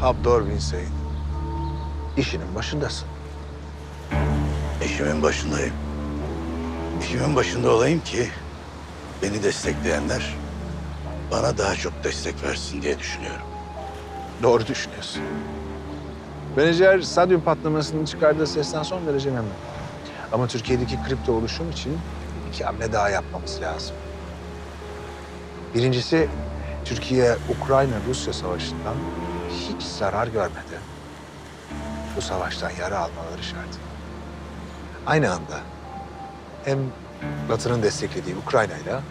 Habdor bin Seyyid. İşinin başındasın. İşimin başındayım. İşimin başında olayım ki beni destekleyenler bana daha çok destek versin diye düşünüyorum. Doğru düşünüyorsun. Menajer stadyum patlamasının çıkardığı sesten son derece memnun. Ama Türkiye'deki kripto oluşum için iki hamle daha yapmamız lazım. Birincisi, Türkiye Ukrayna-Rusya savaşından hiç zarar görmedi. Bu savaştan yara almaları şart. Aynı anda hem Batı'nın desteklediği Ukrayna'yla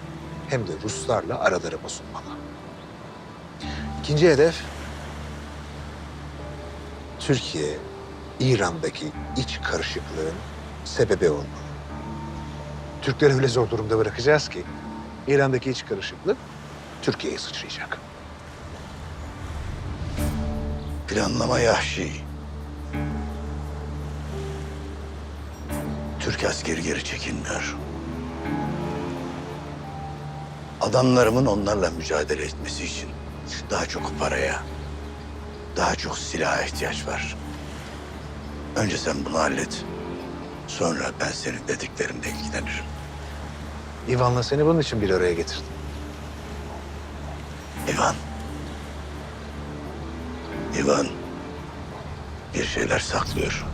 hem de Ruslarla araları bozulmalı. İkinci hedef Türkiye, İran'daki iç karışıklığın sebebi olmalı. Türkleri öyle zor durumda bırakacağız ki İran'daki iç karışıklık Türkiye'ye sıçrayacak. Planlama yahşi. Türk askeri geri çekilmiyor. Adamlarımın onlarla mücadele etmesi için daha çok paraya, daha çok silaha ihtiyaç var. Önce sen bunu hallet. Sonra ben senin dediklerinle ilgilenirim. İvan'la seni bunun için bir araya getirdim. İvan. İvan bir şeyler saklıyor.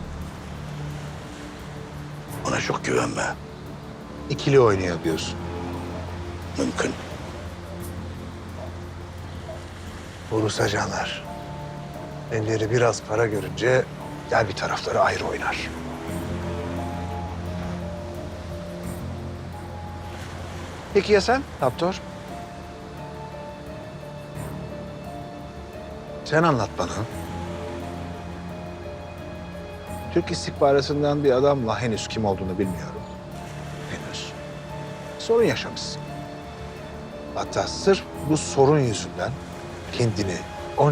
Ona çok güvenme. İkili oynuyor diyorsun. Mümkün. Bu Rus ajanlar. Elleri biraz para görünce gel bir tarafları ayrı oynar. Peki ya sen Raptor? Sen anlat bana. Türk istihbaratından bir adamla henüz kim olduğunu bilmiyorum. Henüz. Sorun yaşamışsın. Hatta sırf bu sorun yüzünden kendini